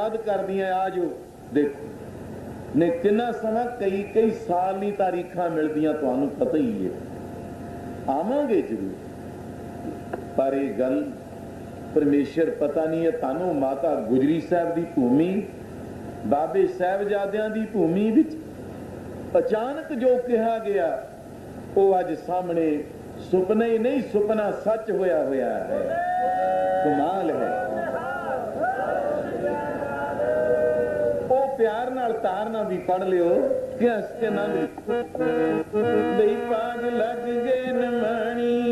ਯਾਦ ਕਰਦੀਆਂ ਆਜੋ ਦੇਖੋ, ਨੇ ਕਿੰਨਾ ਸਮਾਂ, ਕਈ ਕਈ ਸਾਲ ਨਹੀਂ ਤਾਰੀਖਾਂ ਮਿਲਦੀਆਂ, ਤੁਹਾਨੂੰ ਪਤਾ ਹੀ ਹੈ ਆਵਾਂਗੇ ਜ਼ਰੂਰ। ਪਰ ਇਹ ਗੱਲ ਪਰਮੇਸ਼ਰ ਪਤਾ ਨਹੀਂ ਹੈ ਤੁਹਾਨੂੰ ਮਾਤਾ ਗੁਜਰੀ ਸਾਹਿਬ ਦੀ ਭੂਮੀ, ਬਾਬੇ ਸਾਹਿਬਜ਼ਾਦਿਆਂ ਦੀ ਭੂਮੀ ਵਿੱਚ ਅਚਾਨਕ ਜੋ ਕਿਹਾ ਗਿਆ, ਉਹ ਅੱਜ ਸਾਹਮਣੇ ਸੁਪਨੇ ਹੀ ਨਹੀਂ, ਸੁਪਨਾ ਸੱਚ ਹੋਇਆ ਹੋਇਆ ਹੈ। ਕਮਾਲ ਹੈ। ਤਾਰ ਨਾਲ ਤਾਰਨਾ ਵੀ ਪੜ ਲਿਓ ਕਿ ਹਸਤੇ ਨਾ ਬਈ ਪਾਗ ਲੱਗ ਗਏ ਨਮਣੀ।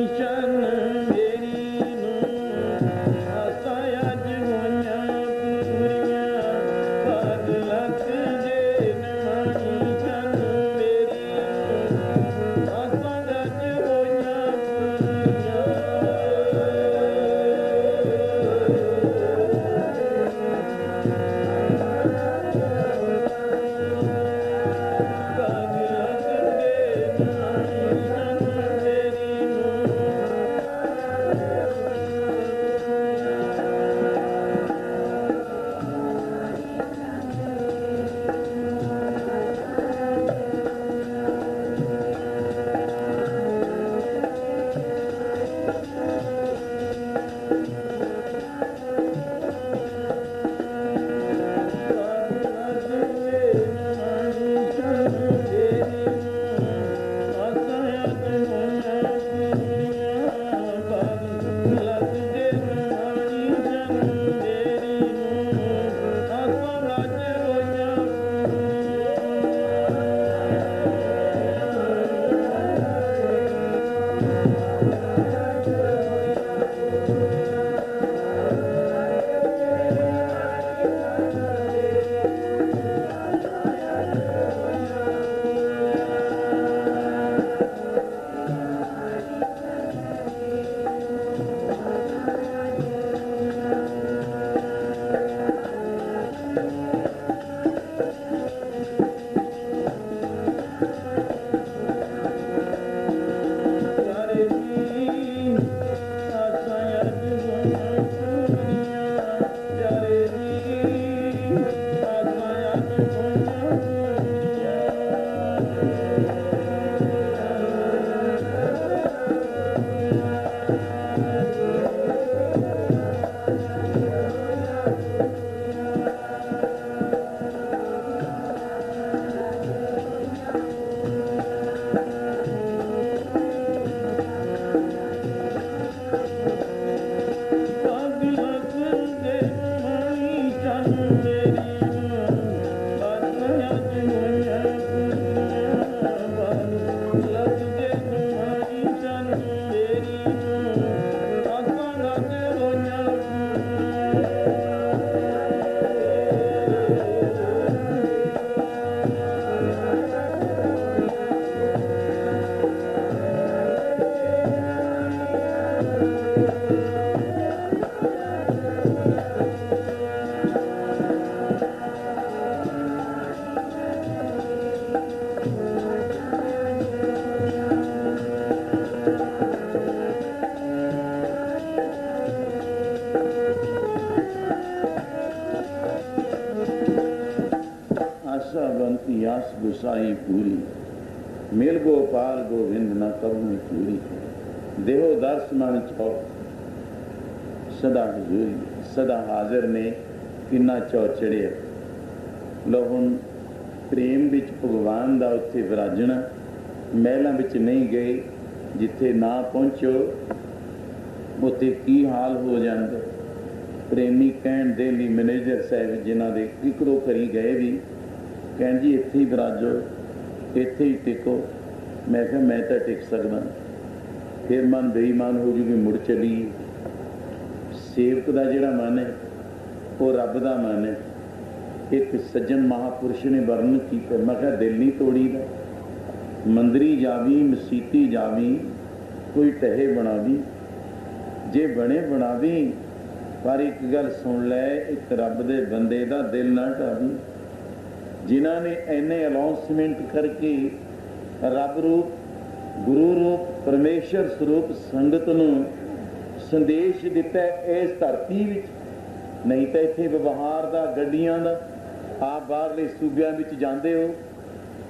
Thank you. ਮਿਲ ਗੋਪਾਲ ਗੋਵਿੰਦ ਨਾ ਕਰੂੰ ਪੂਰੀ। ਦੇਹੋ ਦਰਸ ਮਨ ਚੋ ਸਦਾ ਹਜ਼ੂਰੀ, ਸਦਾ ਹਾਜ਼ਰ ਨੇ, ਕਿੰਨਾ ਚੌ ਚੜਿਆ ਲੋ ਹੁਣ ਪ੍ਰੇਮ ਵਿੱਚ ਭਗਵਾਨ ਦਾ ਉੱਥੇ ਵਿਰਾਜਣਾ। ਮਹਿਲਾਂ ਵਿੱਚ ਨਹੀਂ ਗਏ, ਜਿੱਥੇ ਨਾ ਪਹੁੰਚੋ, ਉੱਥੇ ਕੀ ਹਾਲ ਹੋ ਜਾਂਦਾ? ਪ੍ਰੇਮੀ ਕਹਿਣ ਦੇ ਲਈ ਮੈਨੇਜਰ ਸਾਹਿਬ ਜਿਨ੍ਹਾਂ ਦੇ ਇਕਰੋ ਕਰੀ ਗਏ ਵੀ, ਕਹਿਣ ਜੀ ਇੱਥੇ ਹੀ ਵਿਰਾਜੋ, ਇੱਥੇ ਹੀ ਟਿਕੋ। ਮੈਂ ਕਿਹਾ, ਮੈਂ ਤਾਂ ਟਿਕ ਸਕਦਾ। ਫਿਰ ਮਨ ਬੇਈਮਾਨ ਹੋ ਜੂਗੀ, ਮੁੜ ਚਲੀ। ਸੇਵਕ ਦਾ ਜਿਹੜਾ ਮਨ ਹੈ, ਉਹ ਰੱਬ ਦਾ ਮਨ ਹੈ। ਇੱਕ ਸੱਜਣ ਮਹਾਪੁਰਸ਼ ਨੇ ਵਰਣਨ ਕੀਤਾ। ਮੈਂ ਕਿਹਾ, ਦਿਲ ਨਹੀਂ ਤੋੜੀਦਾ। ਮੰਦਰੀ ਜਾਵੀ, ਮਸੀਤੀ ਜਾਵੀ, ਕੋਈ ਟਹੇ ਬਣਾਵੀ। ਜੇ ਬਣੇ ਬਣਾਵੀ, ਪਰ ਇੱਕ ਗੱਲ ਸੁਣ ਲੈ, ਇੱਕ ਰੱਬ ਦੇ ਬੰਦੇ ਦਾ ਦਿਲ ਨਾ ਢਾਵੀ। ਜਿਨ੍ਹਾਂ ਨੇ ਐਨੇ ਅਨਾਉਂਸਮੈਂਟ ਕਰਕੇ ਰੱਬ ਰੂਪ, ਗੁਰੂ ਰੂਪ, ਪਰਮੇਸ਼ਰ ਸਰੂਪ, ਸੰਗਤ ਨੂੰ ਸੰਦੇਸ਼ ਦਿੱਤਾ ਇਸ ਧਰਤੀ ਵਿੱਚ। ਨਹੀਂ ਤਾਂ ਇੱਥੇ ਵਿਵਹਾਰ ਦਾ, ਗੱਡੀਆਂ ਦਾ, ਆਪ ਬਾਹਰਲੇ ਸੂਬਿਆਂ ਵਿੱਚ ਜਾਂਦੇ ਹੋ।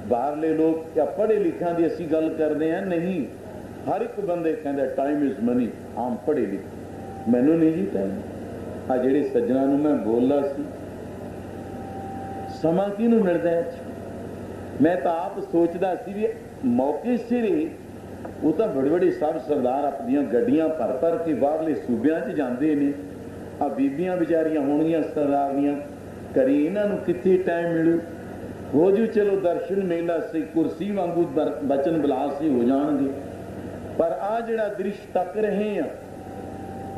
ਬਾਹਰਲੇ ਲੋਕ ਜਾਂ ਪੜ੍ਹੇ ਲਿਖਿਆਂ ਦੀ ਅਸੀਂ ਗੱਲ ਕਰਦੇ ਆ ਨਹੀਂ। ਹਰ ਇੱਕ ਬੰਦੇ ਕਹਿੰਦਾ ਟਾਈਮ ਇਜ਼ ਮਨੀ ਆਮ ਪੜ੍ਹੇ ਲਿਖੇ। ਮੈਨੂੰ ਨਹੀਂ ਜੀ ਟਾਈਮ ਆ ਜਿਹੜੇ ਸੱਜਣਾ ਨੂੰ ਮੈਂ ਬੋਲਦਾ ਸੀ, ਸਮਾਂ ਕਿਹਨੂੰ ਮਿਲਦਾ ਹੈ? ਮੈਂ ਤਾਂ ਆਪ ਸੋਚਦਾ ਸੀ ਵੀ ਮੌਕੇ ਸਿਰ ਹੀ ਉਹ ਤਾਂ ਬੜੇ ਬੜੇ ਸਭ ਸਰਦਾਰ ਆਪਣੀਆਂ ਗੱਡੀਆਂ ਭਰ ਭਰ ਕੇ ਬਾਹਰਲੇ ਸੂਬਿਆਂ 'ਚ ਜਾਂਦੇ ਨੇ। ਆ ਬੀਬੀਆਂ ਵਿਚਾਰੀਆਂ ਹੋਣਗੀਆਂ, ਸਰਦਾਰ ਦੀਆਂ। ਕਰੀ ਇਹਨਾਂ ਨੂੰ ਕਿੱਥੇ ਟਾਈਮ ਮਿਲੂ? ਹੋ ਜੂ, ਚਲੋ ਦਰਸ਼ਨ ਮੇਲਾ ਸੀ, ਕੁਰਸੀ ਵਾਂਗੂ ਬਰ- ਬਚਨ ਬਿਲਾਸ ਹੀ ਹੋ ਜਾਣਗੇ। ਪਰ ਆ ਜਿਹੜਾ ਦ੍ਰਿਸ਼ ਤੱਕ ਰਹੇ ਆ,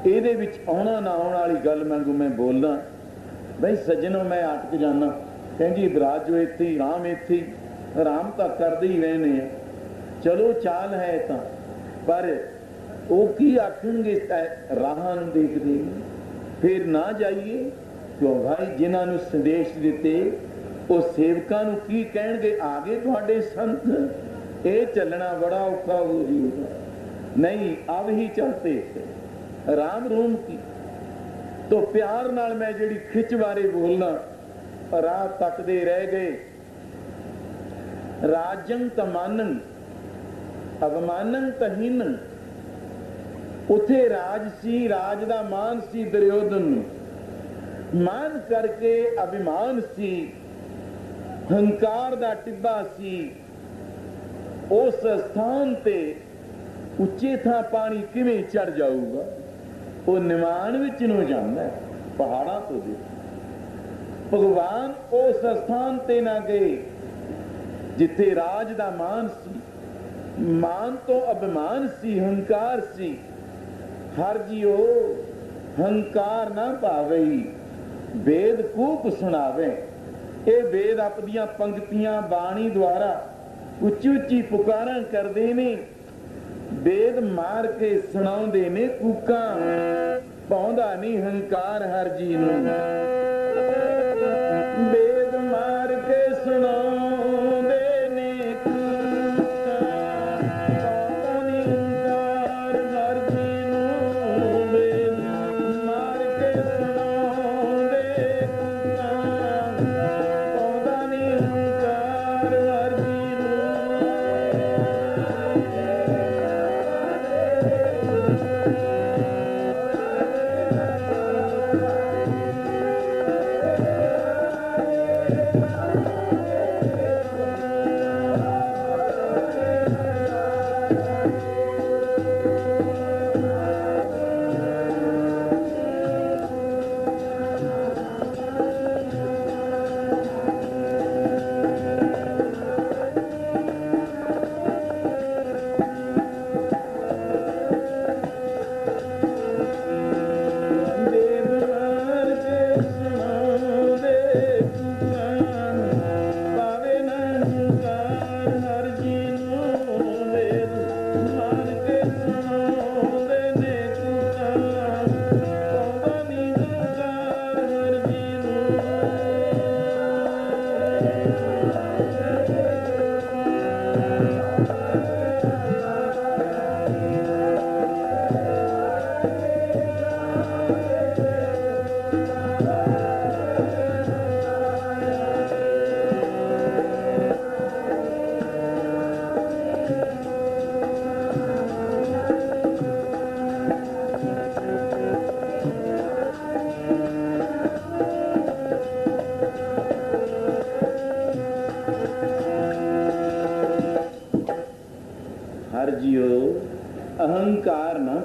ਇਹਦੇ ਵਿੱਚ ਆਉਣਾ ਨਾ ਆਉਣ ਵਾਲੀ ਗੱਲ ਮੰਗੂ ਮੈਂ ਬੋਲਦਾ, ਬਈ ਸੱਜਣੋ ਮੈਂ ਅਟਕ ਜਾਣਾ ਕਹਿੰਦੀ, ਬਰਾਜ ਜੋ ਇੱਥੇ ਹੀ ਰਾਮ ਇੱਥੇ। ਆਰਾਮ ਤਾਂ ਕਰਦੇ ਹੀ ਰਹਿੰਦੇ ਆ। ਚਲੋ ਚਾਲ ਹੈ ਤਾਂ, ਪਰ ਉਹ ਕੀ ਆਖਣਗੇ ਰਾਹਾਂ ਨੂੰ ਦੇਖਦੇ ਫਿਰ ਨਾ ਜਾਈਏ, ਕਿਉਂ ਭਾਈ ਜਿਨ੍ਹਾਂ ਨੂੰ ਸੰਦੇਸ਼ ਦਿੱਤੇ, ਉਹ ਸੇਵਕਾਂ ਨੂੰ ਕੀ ਕਹਿਣਗੇ? ਆਗੇ ਤੁਹਾਡੇ ਸੰਤ, ਇਹ ਚੱਲਣਾ ਬੜਾ ਔਖਾ ਹੋ ਜੀ ਨਹੀਂ ਅਬ ਹੀ ਚਲਤੇ ਰਾਮ ਰੂਮ ਕੀ? ਤੋ ਪਿਆਰ ਨਾਲ ਮੈਂ ਜਿਹੜੀ ਖਿੱਚ ਬਾਰੇ ਬੋਲਣਾ ਰਾਹ ਤੱਕਦੇ ਰਹਿ ਗਏ। ਰਾਜੰ ਤਮਾਨੰ ਅਵਮਾਨੰ ਤਹੀਨੰ। ਉਥੇ ਰਾਜ ਸੀ ਰਾਜ ਦਾ ਮਾਨ ਸੀ ਦਰਯੋਧਨ ਨੂੰ। ਮਾਨ ਕਰਕੇ ਅਭਿਮਾਨ ਸੀ ਹੰਕਾਰ ਦਾ ਟਿੱਬਾ ਸੀ। ਉਸ ਸਥਾਨ ਤੇ ਉੱਚੇ ਥਾਂ ਪਾਣੀ ਕਿਵੇਂ ਚੜ ਜਾਊਗਾ? ਉਹ ਨਿਮਾਨ ਵਿੱਚ ਨੂੰ ਜਾਂਦਾ ਹੈ, ਪਹਾੜਾਂ ਤੋਂ ਦੇ ਭਗਵਾਨ ਉਸ ਸਥਾਨ ਤੇ ਨਾ ਗਏ। ਜਿੱਥੇ ਰਾਜ ਦਾ ਮਾਨ ਸੀ, ਮਾਨ ਤੋਂ ਅਭਿਮਾਨ ਸੀ, ਹੰਕਾਰ ਸੀ, ਹਰ ਜੀਓ ਹੰਕਾਰ ਨਾ ਭਾਵਈ ਵੇਦ ਕੂਪ ਸੁਣਾਵੇ। ਇਹ ਵੇਦ ਆਪਦੀਆਂ ਪੰਕਤੀਆਂ ਬਾਣੀ ਦੁਆਰਾ ਉੱਚੀ ਉੱਚੀ ਪੁਕਾਰਾਂ ਕਰਦੇ ਨੇ। ਵੇਦ ਮਾਰ ਕੇ ਸੁਣਾਉਂਦੇ ਨੇ ਕੂਕਾਂ, ਪਾਉਂਦਾ ਨਹੀਂ ਹੰਕਾਰ ਹਰ ਜੀ ਨੂੰ।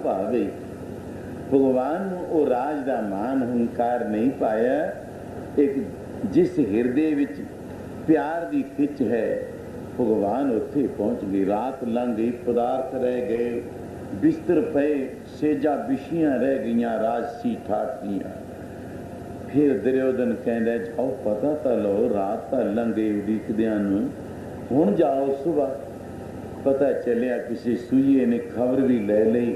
ਭਾਵੇ। ਭਗਵਾਨ ਨੂੰ ਉਹ ਰਾਜ ਦਾ ਮਾਨ ਹੰਕਾਰ ਨਹੀਂ ਪਾਇਆ। ਇੱਕ ਜਿਸ ਹਿਰਦੇ ਵਿੱਚ ਪਿਆਰ ਦੀ ਖਿੱਚ ਹੈ, ਭਗਵਾਨ ਉੱਥੇ ਪਹੁੰਚ ਗਏ। ਰਾਤ ਲੰਘ ਗਈ ਪਦਾਰਥ ਰਹਿ ਗਏ, ਬਿਸਤਰ ਪਏ, ਸੇਜਾ ਵਿਸ਼ੀਆਂ ਰਹਿ ਗਈਆਂ ਰਾਜ ਰਾਜਸੀ ਠਾਠੀਆਂ। ਫਿਰ ਦੁਰਯੋਧਨ ਕਹਿੰਦਾ, ਜਾਓ, ਪਤਾ ਤਾਂ ਲਓ, ਰਾਤ ਤਾਂ ਲੰਘ ਗਈ ਉਡੀਕਦਿਆਂ ਨੂੰ। ਹੁਣ ਜਾਓ ਸਵੇਰ ਪਤਾ ਚੱਲਿਆ, ਕਿਸੇ ਸੂਈਏ ਨੇ ਖਬਰ ਵੀ ਲੈ ਲਈ।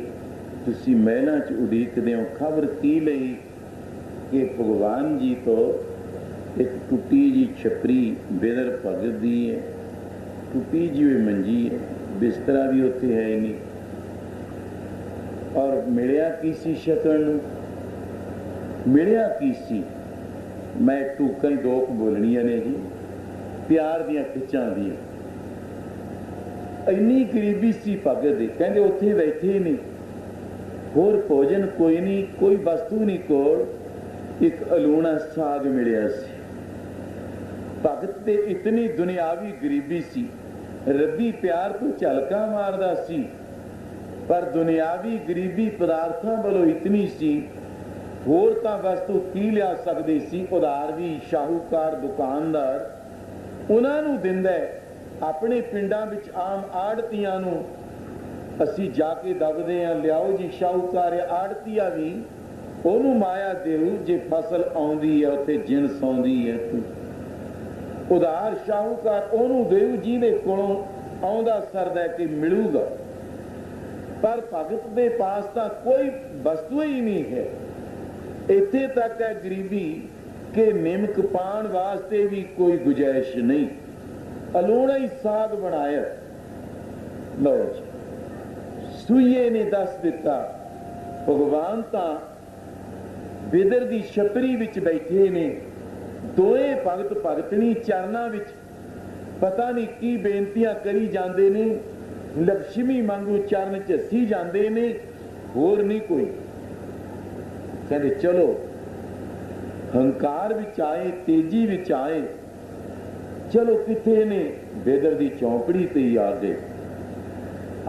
ਤੁਸੀਂ ਮਹਿਲਾਂ 'ਚ ਉਡੀਕਦੇ ਹੋ, ਖਬਰ ਕੀ ਲਈ ਕਿ ਭਗਵਾਨ ਜੀ ਤੋਂ ਇੱਕ ਟੁੱਟੀ ਜੀ ਛਪਰੀ ਬੇਦਰ ਭਗਤ ਦੀ ਹੈ, ਟੁੱਟੀ ਜੀ ਹੋਈ ਮੰਜੀ ਹੈ, ਬਿਸਤਰਾ ਵੀ ਉੱਥੇ ਹੈ ਨਹੀਂ। ਔਰ ਮਿਲਿਆ ਕੀ ਸੀ ਸ਼ਕਲ ਨੂੰ? ਮਿਲਿਆ ਕੀ ਸੀ? ਮੈਂ ਟੂਕਾਂ ਦੋ ਬੋਲਣੀਆਂ ਨੇ ਜੀ, ਪਿਆਰ ਦੀਆਂ ਖਿੱਚਾਂ ਦੀਆਂ। ਇੰਨੀ ਗਰੀਬੀ ਸੀ ਭਗਤ ਦੀ, ਕਹਿੰਦੇ ਉੱਥੇ ਬੈਠੇ ਹੀ ਨਹੀਂ। ਹੋਰ ਭੋਜਨ ਕੋਈ ਨਹੀਂ, ਕੋਈ ਵਸਤੂ ਨਹੀਂ ਕੋਲ। ਇੱਕ ਅਲੂਣਾ ਸਾਗ ਮਿਲਿਆ ਸੀ। ਭਗਤ ਤੇ ਇਤਨੀ ਦੁਨਿਆਵੀ ਗਰੀਬੀ ਸੀ। ਰੱਬੀ ਪਿਆਰ ਤੋਂ ਝਲਕਾ ਮਾਰਦਾ ਸੀ। ਪਰ ਦੁਨਿਆਵੀ ਗਰੀਬੀ ਪਦਾਰਥਾਂ ਵੱਲੋਂ ਇਤਨੀ ਸੀ। ਹੋਰ ਤਾਂ ਵਸਤੂ ਕੀ ਲਿਆ ਸਕਦੇ ਸੀ? ਉਧਾਰ ਵੀ, ਸ਼ਾਹੂਕਾਰ, ਦੁਕਾਨਦਾਰ। ਉਹਨਾਂ ਨੂੰ ਦਿੰਦਾ ਆਪਣੇ ਪਿੰਡਾਂ ਵਿੱਚ ਆਮ ਆੜਤੀਆਂ ਨੂੰ ਅਸੀਂ ਜਾ ਕੇ ਦੱਬਦੇ ਆ ਲਿਆਓ ਜੀ, ਸ਼ਾਹੂਕਾਰ ਆੜਤੀਆ ਵੀ। ਉਹਨੂੰ ਮਾਇਆ ਦੇਉ ਜੇ ਫਸਲ ਆਉਂਦੀ ਹੈ, ਉੱਥੇ ਜਿਣਸ ਆਉਂਦੀ ਹੈ ਉਧਾਰ ਸ਼ਾਹੂਕਾਰ ਉਹਨੂੰ ਦੇਉ ਜਿਹਦੇ ਕੋਲੋਂ ਆਉਂਦਾ ਸਰਦਾ ਹੈ ਕਿ ਮਿਲੂਗਾ। ਪਰ ਭਗਤ ਦੇ ਪਾਸ ਤਾਂ ਕੋਈ ਵਸਤੂ ਹੀ ਨਹੀਂ ਹੈ। ਇੱਥੇ ਤੱਕ ਹੈ ਗਰੀਬੀ, ਕਿ ਨਿਮਕ ਪਾਣ ਵਾਸਤੇ ਵੀ ਕੋਈ ਗੁਜਾਇਸ਼ ਨਹੀਂ। ਅਲੋਣਾ ਹੀ ਸਾਧ ਬਣਾਇਆ। ਲਓ ਜੀ। ਸੂਈਏ ਨੇ ਦੱਸ ਦਿੱਤਾ, ਭਗਵਾਨ ਤਾਂ ਬਿਦਰ ਦੀ ਛਤਰੀ ਵਿੱਚ ਬੈਠੇ ਨੇ। ਦੋਏ ਭਗਤ ਭਗਤਨੀ ਚਰਨਾਂ ਵਿੱਚ ਪਤਾ ਨਹੀਂ ਕੀ ਬੇਨਤੀਆਂ ਕਰੀ ਜਾਂਦੇ ਨੇ। ਲక్ష్ਮੀ ਵਾਂਗੂ ਚਰਨ ਝੱਸੀ ਜਾਂਦੇ ਨੇ, ਹੋਰ ਨਹੀਂ ਕੋਈ। ਕਹਿੰਦੇ, ਚਲੋ, ਹੰਕਾਰ ਵਿੱਚ ਆਏ, ਤੇਜੀ ਵਿੱਚ ਆਏ। ਚਲੋ, ਕਿੱਥੇ ਨੇ? ਬੇਦਰ ਦੀ ਚੌਂਕੜੀ ਤੇ ਹੀ ਆ ਗਏ।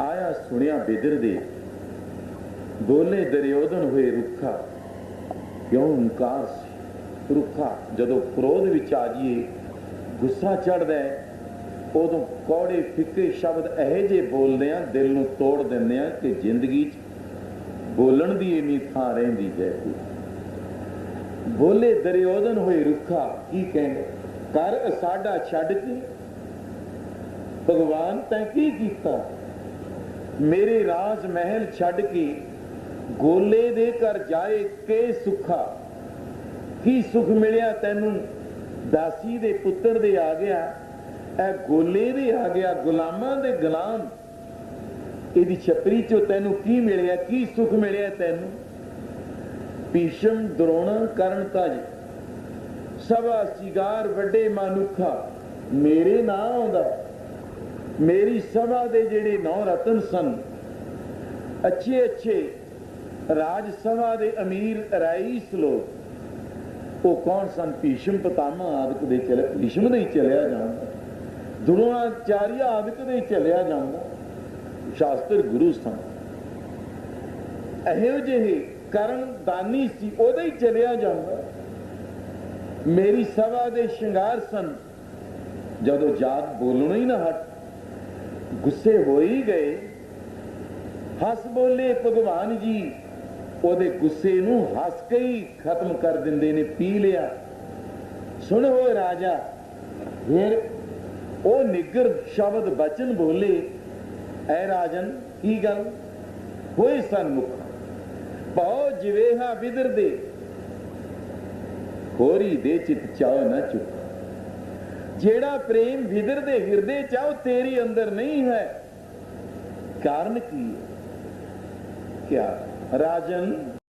ਆਇਆ ਸੁਣਿਆ ਬਿਦਰ ਦੇ। ਬੋਲੇ ਦਰਿਓਦਨ ਹੋਏ ਰੁੱਖਾ। ਕਿਉਂ ਹੰਕਾਰ ਸੀ? ਰੁੱਖਾ, ਜਦੋਂ ਕ੍ਰੋਧ ਵਿੱਚ ਆ ਜੀਏ ਗੁੱਸਾ ਚੜਦਾ ਹੈ, ਉਦੋਂ ਕੌੜੇ ਫਿੱਕੇ ਸ਼ਬਦ ਇਹੋ ਜਿਹੇ ਬੋਲਦੇ ਆ, ਦਿਲ ਨੂੰ ਤੋੜ ਦਿੰਦੇ ਆ ਕਿ ਜ਼ਿੰਦਗੀ 'ਚ ਬੋਲਣ ਦੀ ਇੰਨੀ ਥਾਂ ਰਹਿੰਦੀ ਹੈ ਬੋਲੇ ਦਰਿਓਦਨ ਹੋਏ ਰੁੱਖਾ, ਕੀ ਕਹਿੰਦੇ? ਕਰ ਸਾਡਾ ਛੱਡ ਕੇ। ਭਗਵਾਨ ਤੈਂ ਕੀ ਕੀਤਾ? ਮੇਰੇ ਰਾਜ ਮਹਿਲ ਛੱਡ ਕੇ ਗੋਲੇ ਦੇ ਘਰ ਜਾਏ ਕੇ ਸੁਖਾ? ਕੀ ਸੁਖ ਮਿਲਿਆ ਤੈਨੂੰ? ਦਾਸੀ ਦੇ ਪੁੱਤਰ ਦੇ ਆ ਗਿਆ। ਇਹ ਗੋਲੇ ਦੇ ਆ ਗਿਆ, ਗੁਲਾਮਾਂ ਦੇ ਗੁਲਾਮ। ਇਹਦੀ ਛਪਰੀ ਚੋਂ ਤੈਨੂੰ ਕੀ ਮਿਲਿਆ? ਕੀ ਸੁਖ ਮਿਲਿਆ ਤੈਨੂੰ? ਭੀਸ਼ਮ ਦਰੋਣਾ ਕਰਨ ਤਜ। ਸਭਾ ਸਿਗਾਰ ਵੱਡੇ ਮਾਨੁਖਾ। ਮੇਰੇ ਨਾਂ ਆਉਂਦਾ। ਮੇਰੀ ਸਭਾ ਦੇ ਜਿਹੜੇ ਨੌ ਰਤਨ ਸਨ, ਅੱਛੇ ਅੱਛੇ ਰਾਜ ਸਭਾ ਦੇ ਅਮੀਰ ਰਾਈਸ ਲੋਕ, ਉਹ ਕੌਣ ਸਨ? ਭੀਸ਼ਮ ਪਤਾਮਾ ਆਦਿਕ ਦੇ ਚਲੇ, ਭੀਸ਼ਮ ਦੇ ਹੀ ਚਲਿਆ ਜਾਂਦਾ। ਦੁਰੋਣਾਚਾਰੀਆ ਆਦਿਕ ਦੇ ਹੀ ਚਲਿਆ ਜਾਂਦਾ। ਸ਼ਾਸਤਰ ਗੁਰੂ ਸਨ। ਇਹੋ ਜਿਹੇ ਕਰਨ ਦਾਨੀ ਸੀ, ਉਹਦੇ ਹੀ ਚਲਿਆ ਜਾਂਦਾ। ਮੇਰੀ ਸਭਾ ਦੇ ਸ਼ਿੰਗਾਰ ਸਨ। ਜਦੋਂ ਜਾਤ ਬੋਲਣਾ ਹੀ ਨਾ ਹਟ ਗੁੱਸੇ ਹੋ ਹੀ ਗਏ। ਹੱਸ ਬੋਲੇ, ਭਗਵਾਨ ਜੀ, ਉਹਦੇ ਗੁੱਸੇ ਨੂੰ ਹੱਸ ਕੇ ਹੀ ਖਤਮ ਕਰ ਦਿੰਦੇ ਨੇ, ਪੀ ਲਿਆ। ਸੁਣ ਹੋਏ ਰਾਜਾ, ਫਿਰ ਉਹ ਨਿਗਰ ਸ਼ਬਦ ਬਚਨ ਬੋਲੇ, ਐ ਰਾਜਨ, ਕੀ ਗੱਲ? ਹੋਏ ਸਨਮੁਖ ਬਹੁ ਜਿਵੇਹਾ ਵਿਦਰਦੇ ਹੋਰੀ ਦੇ ਚਿਤ ਚਾਉ ਨਾ ਚੁੱਕ। ਜਿਹੜਾ ਪ੍ਰੇਮ ਵਿਦਰ ਦੇ ਹਿਰਦੇ ਚ ਆ, ਉਹ ਤੇਰੀ ਅੰਦਰ ਨਹੀਂ ਹੈ। ਕਾਰਨ ਕੀ ਹੈ? ਕਿਆ? ਰਾਜਨ